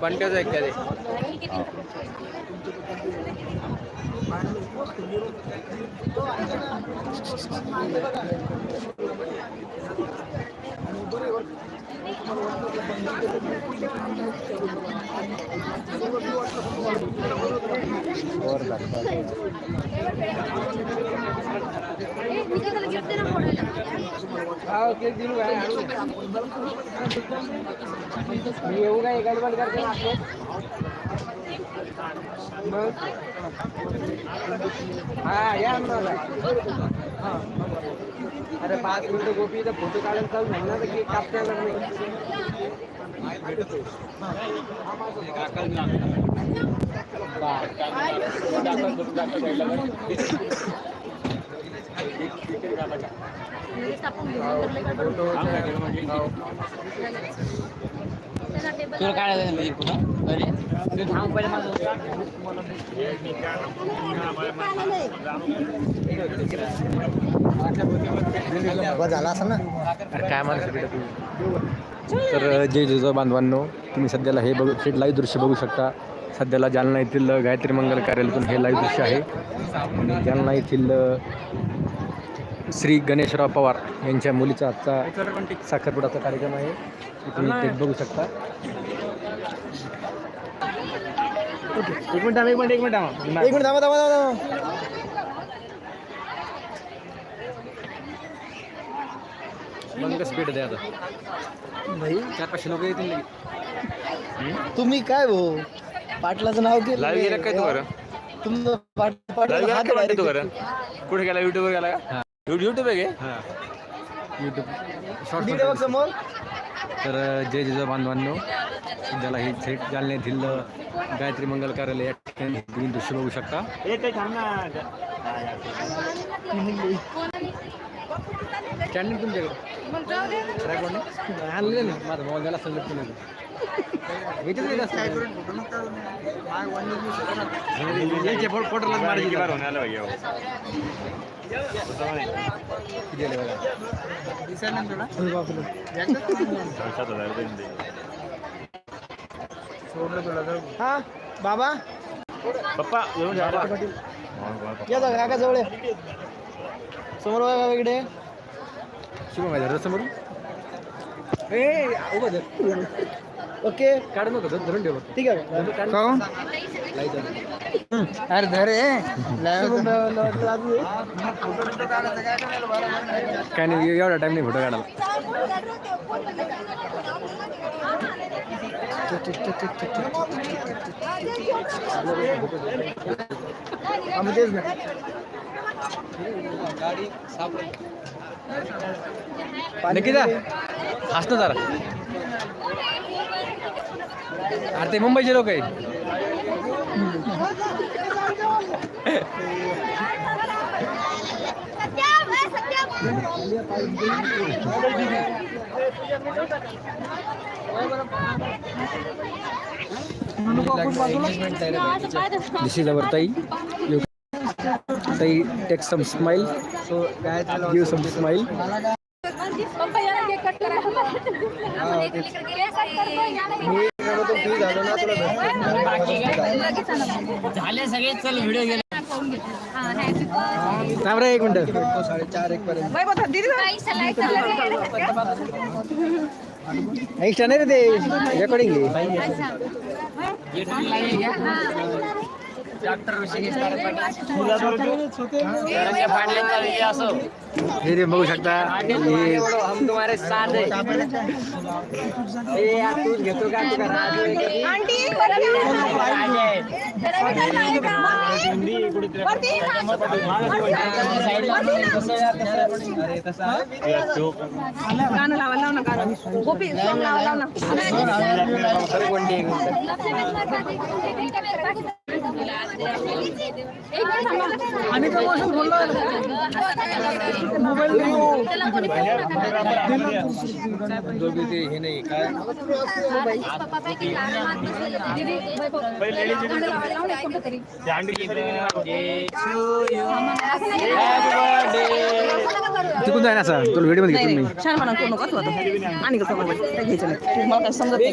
बंट्याचा एक कधी हा केक दिलू काय मी येऊ काय गडबड करते ना आपले मग हा या ना हा। अरे पाच मिनिटं गोपी तर फोटो काढायला चालू नाही ना तर केक कापता येणार तुला काय झालं म्हणजे पुन्हा? अरे तू थांब पहिले माझं झाला असं ना अरे काय म्हणत होती तर जय जिजा बांधवांनो तुम्ही सध्याला हे बघू थेट लाईव्ह दृश्य बघू शकता. सध्याला जालना येथील गायत्री मंगल कार्यालयातून हे लाईव्ह दृश्य आहे. आणि जालना येथील श्री गणेशराव पवार यांच्या मुलीचा आजचा साखरपुडाचा कार्यक्रम आहे. तुम्ही ते बघू शकता. एक मिनिट एक मिनिट एक मिनिट एक मिनिट थांबा थांबा थांबा मग कसं भेट द्या आता. भाई. चार पाचशे लोक येतील. तुम्ही काय भाऊ? पाटलाचं नाव केलं लाईव्ह गेला काय तू बरं? तुमचं पाट लाईव्ह पाटलाचं गेला हात काय वाटतं तू direct. बरं? कुठे गेला? युट्यूबवर गेला का? युट्यूब आहे युट्यूब शॉर्ट बघ समोर तर जय जिजा बांधवांनो सध्याला हे थेट जालना येथील गायत्री मंगल कार्यालय या ठिकाणी तुम्ही दृश्य बघू शकता. कॅन्टीन तुमच्याकडे? आणले ना माझा मोबाईल त्याला संगत केलं. नाही. फोट- बापरे. हा. बाबा. पप्पा या जा काका जवळ. समोर बघा इकडे. शुभम आहे समोर ए उभं ओके. काढ नको धर- धरून ठेव ठीक आहे. आली. अरे धरे काय नाही एवढा टाइम नाही फोटो काढायला. आम्ही तेच ना. निकिता. हस ना जरा. अरे ते मुंबईचे लोक आहे. दिस इज अवर ताई ताई टेक सम स्माइल सो काय सम स्माइल मी तो फ्री झालो ना तुला भेटतो. झाले सगळे चल व्हिडिओ गेले. थांब रे एक मिनिट. साडेचार एक पर्यंत. एक्स्ट्रा नाही रे ते. रेकॉर्डिंग हे ते बघू शकता हे हम तुम्हारे साथ है। हे। यार तूच घेतो का तू का राजू आहे का? गाणं लावा लाव ना गाणं गोपी सॉंग लावा लाव ना। आम्ही प्रमोशन बोललो दोघी ते हे नाही काय तिकून जाय ना असं तुला व्हिडिओमध्ये नाही घेतो मी नाही छान म्हणा करू नका तू आता आणि का समोर काय घ्यायचं नाही मला काय समजत नाही.